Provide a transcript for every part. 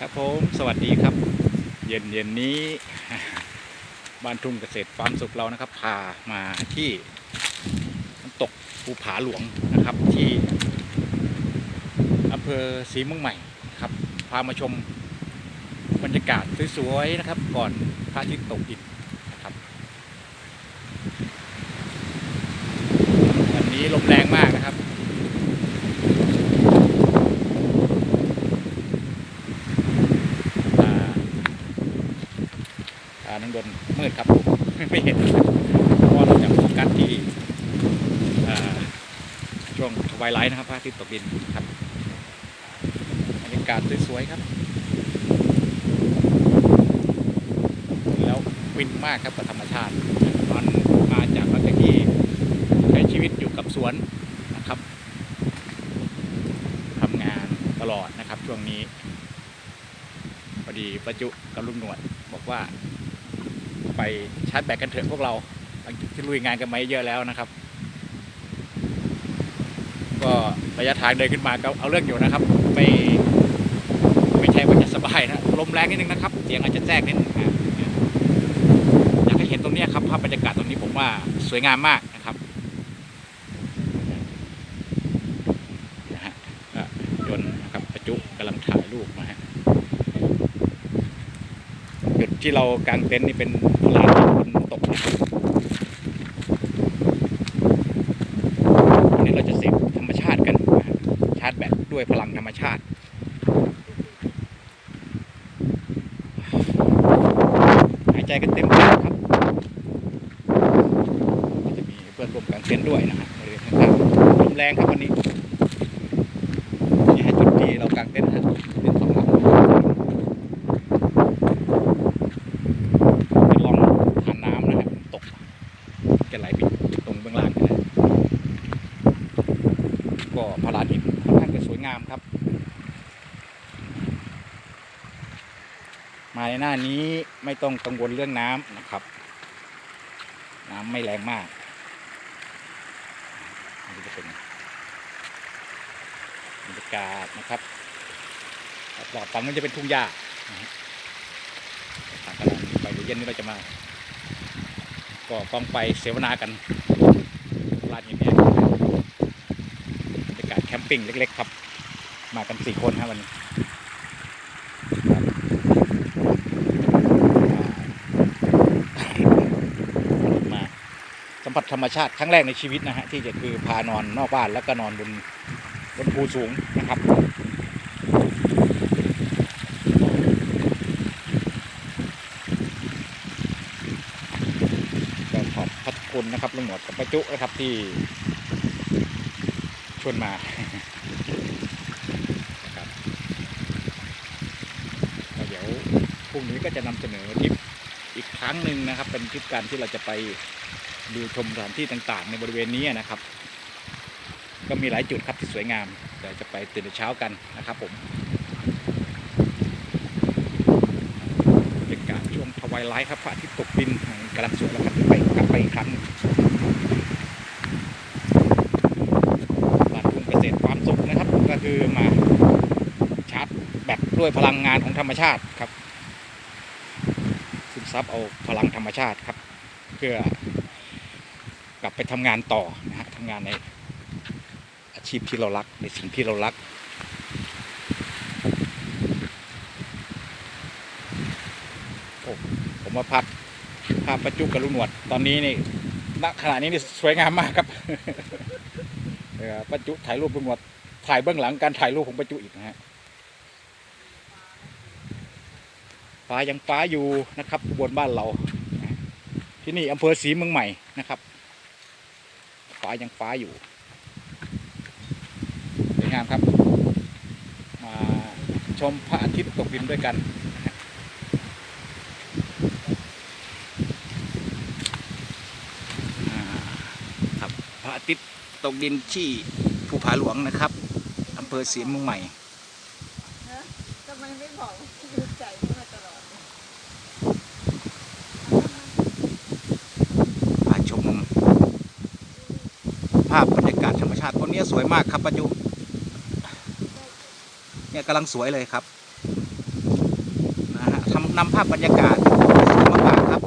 ครับผมสวัสดีครับ เย็นเย็นนี้บ้านทุ่งเกษตรฟาร์มสุขเรานะครับ พามาที่น้ำตกภูผาหลวงนะครับที่อำเภอศรีเมืองใหม่ครับ พามาชมบรรยากาศสวยๆนะครับ ก่อนพระอาทิตย์ตกดินนะครับวันนี้ลมแรงมากนะครับ อ่าอ่านังดนมืดครับไม่เห็นเพราะว่าเราจะโฟกัสที่ช่วงทวายไลท์นะครับพระอาทิตย์ตกดินครับบรรยากาศสวยๆครับ แล้ววินมากครับกับธรรมชาติมันมาจากหลังจากที่ใช้ชีวิตอยู่กับสวนนะครับทำงานตลอดนะครับช่วงนี้พอดีประจุกับลุงหนวดบอกว่า ไปชาร์จแบตกันเถอะพวกเราหลังจากที่ลุยงานกันมาเยอะแล้วนะครับ ก็ระยะทางเดินขึ้นมาก็เอาเรื่องอยู่นะครับ ไม่ไม่ใช่ว่าจะสบายนะลมแรงนิดนึงนะครับ เสียงอาจจะแทรกนิดนึงอยากให้เห็นตรงนี้ครับภาพบรรยากาศตรงนี้ผมว่าสวยงามมากนะครับนะฮะยนต์นะครับประจุกำลังถ่ายรูปมาฮะ จุด ที่เรากางเต็นท์นี่เป็นลานบนน้ำตกนะครับวันนี้เราจะเสพธรรมชาติกัน ชาร์จแบตด้วยพลังธรรมชาติหายใจกันเต็มที่ครับจะมีเพื่อนร่วมกางเต็นท์ด้วยนะฮะบริเวณข้างๆลมแรงครับวันนี้นี่ฮะจุดที่เรากางเต็นท์ฮะเป็นสองหลัง เป็นร่องทานน้ำนะครับตกจะไหลไปตรงเบื้องล่างนี่แหละ ก็พาราหินค่อนข้างจะสวยงามครับ มาในหน้านี้ไม่ต้องกังวลเรื่องน้ำนะครับ น้ำไม่แรงมากนนี้จะเป็นบรรยากาศนะครับรอบๆฝั่งนั้นจะเป็นทุ่งหญ้าทางกำลังไปเดี๋ยวเย็นนี้เราจะมาก่อกองไฟเสวนากันลานหินเนี่ยบรรยากาศแค มปิ้งเล็ก ๆ ครับ มากันสี่คนครับวันนี้มาสัมผัสธรรมชาติครั้งแรกในชีวิตนะฮะที่จะคือพานอนนอกบ้านแล้วก็นอนบนบนภูสูงนะครับขอบพระคุณนะครับลุงหนวดกับประจุนะครับที่ ชวนมาครับเดี๋ยวพรุ่งนี้ก็จะนำเสนอทริปอีกครั้งหนึ่งนะครับ เป็นทริปการที่เราจะไปดูชมสถานที่ต่างๆ ในบริเวณนี้นะครับ ก็มีหลายจุดครับที่สวยงามแต่จะไปตื่นเช้ากันนะครับผมบรรยากาศช่วงทวายไลท์ครับพระอาทิตย์ตกดินกำลังสวยแล้วครับไปกลับไปอีกครั้งบ้านทุ่งเก ษตรความสุขนะครับ ก็คือมาชาร์จแบตด้วยพลังงานของธรรมชาติครับซึมซับเอาพลังธรรมชาติครับ เพื่อกลับไปทำงานต่อนะฮะทำงานในอาชีพที่เรารักในสิ่งที่เรารักโอ้ผมมาพักภาพประจุกับลุงหนวด ตอนนี้นี่ณขณะนี้นี่สวยงามมากครับ ประจุถ่ายรูปลุงหนวดถ่ายเบื้องหลังการถ่ายรูปของประจุอีกนะฮะฟ้ายังฟ้าอยู่นะครับบนบ้านเรา ที่นี่อำเภอศรีเมืองใหม่นะครับฟ้ายังฟ้าอยู่สวยงามครับมาชมพระอาทิตย์ตกดินด้วยกันครับพระอาทิตย์ ตกดินที่ภูผาหลวงนะครับอำเภอศรีเมืองใหม่นะทำไมไม่บอกดูใจมาตลอดเลยพาชม ภาพบรรยากาศธรรมชาติตรงนี้สวยมากครับปัจจุเนี่ยกำลังสวยเลยครับนำภาพบรรยากาศมาฝากครับ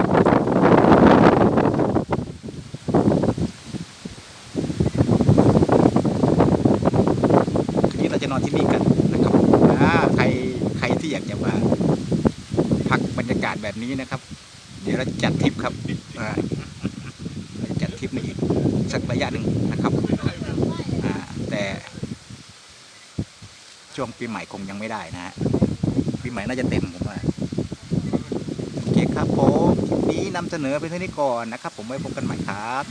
คืนนี้เราจะนอนที่นี่กันนะครับอ่าใครใครที่อยากจะมาพักบรรยากาศแบบ นี้นะครับ เดี๋ยวเราจัดทริปครับจัดทริปมาอีกสักระยะหนึ่งนะครับแต่ช่วงปีใหม่คงยังไม่ได้นะฮะปีใหม่น่าจะเต็มผมว่าโอเคครับผมคลิปนี้นำเสนอไปเท่านี้ก่อนนะครับ ผมไว้พบกันใหม่ครับ